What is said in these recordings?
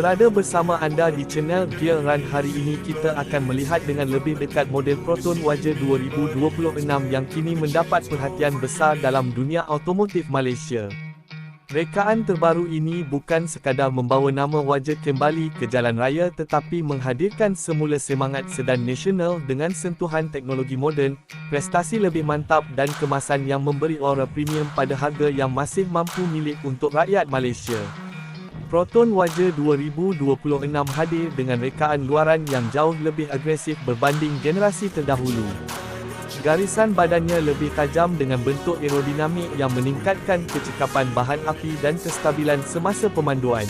Berada bersama anda di channel Gear Run hari ini kita akan melihat dengan lebih dekat model Proton Waja 2026 yang kini mendapat perhatian besar dalam dunia automotif Malaysia. Rekaan terbaru ini bukan sekadar membawa nama Waja kembali ke jalan raya tetapi menghadirkan semula semangat sedan nasional dengan sentuhan teknologi moden, prestasi lebih mantap dan kemasan yang memberi aura premium pada harga yang masih mampu milik untuk rakyat Malaysia. Proton Waja 2026 hadir dengan rekaan luaran yang jauh lebih agresif berbanding generasi terdahulu. Garisan badannya lebih tajam dengan bentuk aerodinamik yang meningkatkan kecekapan bahan api dan kestabilan semasa pemanduan.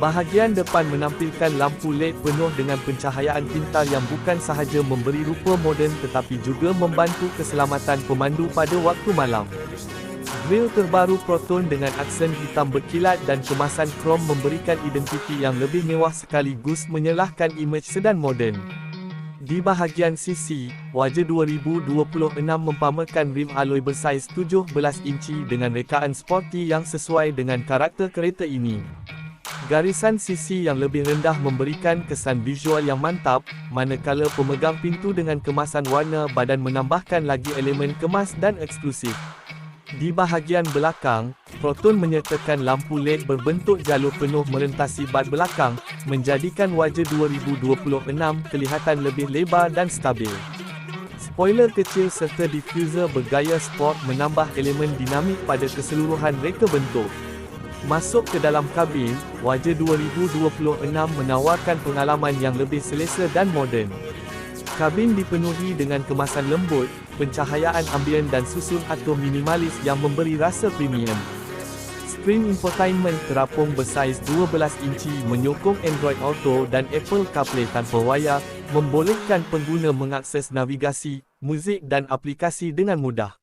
Bahagian depan menampilkan lampu LED penuh dengan pencahayaan pintar yang bukan sahaja memberi rupa moden tetapi juga membantu keselamatan pemandu pada waktu malam. Grill terbaru Proton dengan aksen hitam berkilat dan kemasan krom memberikan identiti yang lebih mewah sekaligus menyelahkan imej sedan moden. Di bahagian sisi, Waja 2026 mempamerkan rim alloy bersaiz 17 inci dengan rekaan sporty yang sesuai dengan karakter kereta ini. Garisan sisi yang lebih rendah memberikan kesan visual yang mantap, manakala pemegang pintu dengan kemasan warna badan menambahkan lagi elemen kemas dan eksklusif. Di bahagian belakang, Proton menyertakan lampu LED berbentuk jalur penuh merentasi bad belakang, menjadikan wajah 2026 kelihatan lebih lebar dan stabil. Spoiler kecil serta diffuser bergaya sport menambah elemen dinamik pada keseluruhan reka bentuk. Masuk ke dalam kabin, wajah 2026 menawarkan pengalaman yang lebih selesa dan moden. Kabin dipenuhi dengan kemasan lembut, pencahayaan ambien dan susun atom minimalis yang memberi rasa premium. Skrin infotainment terapung bersaiz 12 inci menyokong Android Auto dan Apple CarPlay tanpa wayar, membolehkan pengguna mengakses navigasi, muzik dan aplikasi dengan mudah.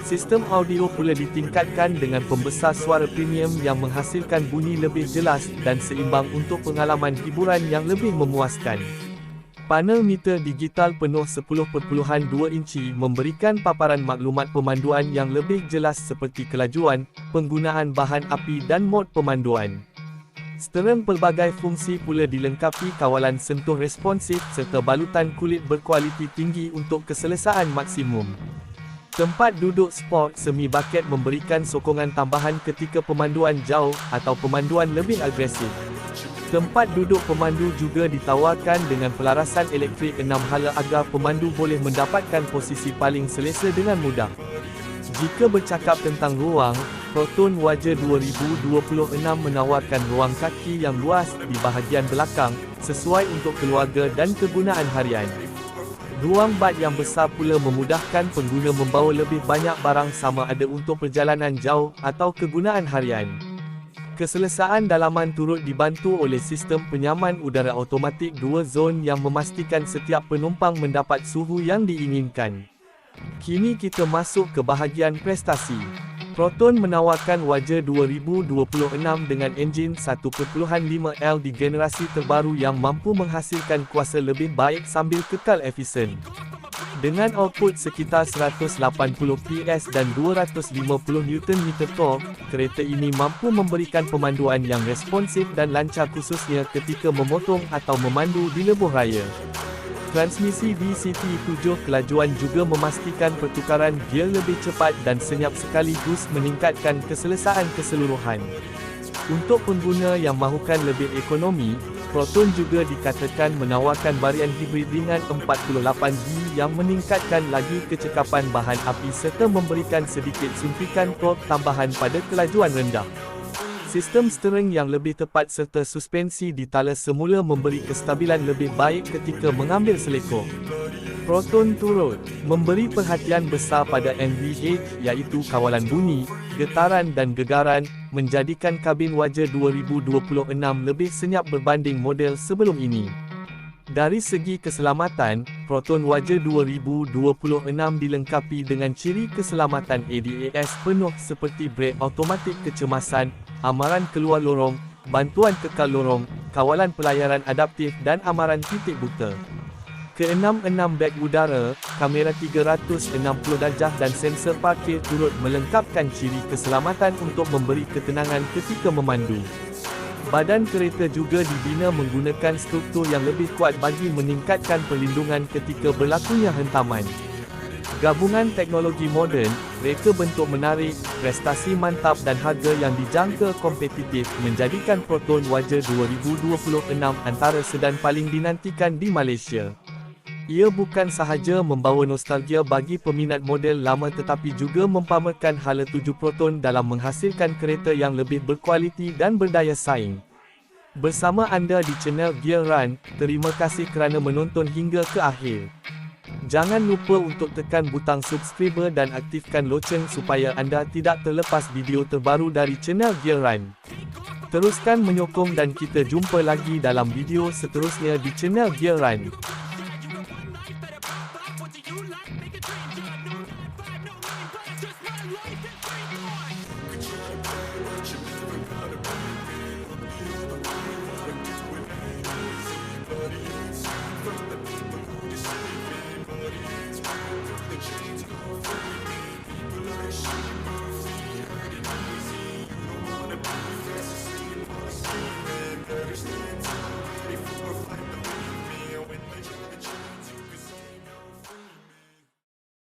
Sistem audio pula ditingkatkan dengan pembesar suara premium yang menghasilkan bunyi lebih jelas dan seimbang untuk pengalaman hiburan yang lebih memuaskan. Panel meter digital penuh 10.2 inci memberikan paparan maklumat pemanduan yang lebih jelas seperti kelajuan, penggunaan bahan api dan mod pemanduan. Stereng pelbagai fungsi pula dilengkapi kawalan sentuh responsif serta balutan kulit berkualiti tinggi untuk keselesaan maksimum. Tempat duduk sport semi bucket memberikan sokongan tambahan ketika pemanduan jauh atau pemanduan lebih agresif. Tempat duduk pemandu juga ditawarkan dengan pelarasan elektrik enam hala agar pemandu boleh mendapatkan posisi paling selesa dengan mudah. Jika bercakap tentang ruang, Proton Waja 2026 menawarkan ruang kaki yang luas di bahagian belakang, sesuai untuk keluarga dan kegunaan harian. Ruang bad yang besar pula memudahkan pengguna membawa lebih banyak barang sama ada untuk perjalanan jauh atau kegunaan harian. Keselesaan dalaman turut dibantu oleh sistem penyaman udara automatik dua zon yang memastikan setiap penumpang mendapat suhu yang diinginkan. Kini kita masuk ke bahagian prestasi. Proton menawarkan Waja 2026 dengan enjin 1.5L di generasi terbaru yang mampu menghasilkan kuasa lebih baik sambil kekal efisien. Dengan output sekitar 180 PS dan 250 Nm torque, kereta ini mampu memberikan pemanduan yang responsif dan lancar khususnya ketika memotong atau memandu di lebuh raya. Transmisi DCT-7 kelajuan juga memastikan pertukaran gear lebih cepat dan senyap sekaligus meningkatkan keselesaan keseluruhan. Untuk pengguna yang mahukan lebih ekonomi, Proton juga dikatakan menawarkan varian hibrid ringan 48G yang meningkatkan lagi kecekapan bahan api serta memberikan sedikit suntikan torque tambahan pada kelajuan rendah. Sistem stereng yang lebih tepat serta suspensi di semula memberi kestabilan lebih baik ketika mengambil selekor. Proton turut memberi perhatian besar pada NVH iaitu kawalan bunyi, getaran dan gegaran, menjadikan kabin wajah 2026 lebih senyap berbanding model sebelum ini. Dari segi keselamatan, Proton Wajah 2026 dilengkapi dengan ciri keselamatan ADAS penuh seperti brek automatik kecemasan, amaran keluar lorong, bantuan kekal lorong, kawalan pelayaran adaptif dan amaran titik buta. Ke-66 beg udara, kamera 360 darjah dan sensor parkir turut melengkapkan ciri keselamatan untuk memberi ketenangan ketika memandu. Badan kereta juga dibina menggunakan struktur yang lebih kuat bagi meningkatkan perlindungan ketika berlakunya hentaman. Gabungan teknologi moden, reka bentuk menarik, prestasi mantap dan harga yang dijangka kompetitif menjadikan Proton Waja 2026 antara sedan paling dinantikan di Malaysia. Ia bukan sahaja membawa nostalgia bagi peminat model lama tetapi juga mempamerkan hala tuju Proton dalam menghasilkan kereta yang lebih berkualiti dan berdaya saing. Bersama anda di channel Gear Run, terima kasih kerana menonton hingga ke akhir. Jangan lupa untuk tekan butang subscriber dan aktifkan loceng supaya anda tidak terlepas video terbaru dari channel Gear Run. Teruskan menyokong dan kita jumpa lagi dalam video seterusnya di channel Gear Run.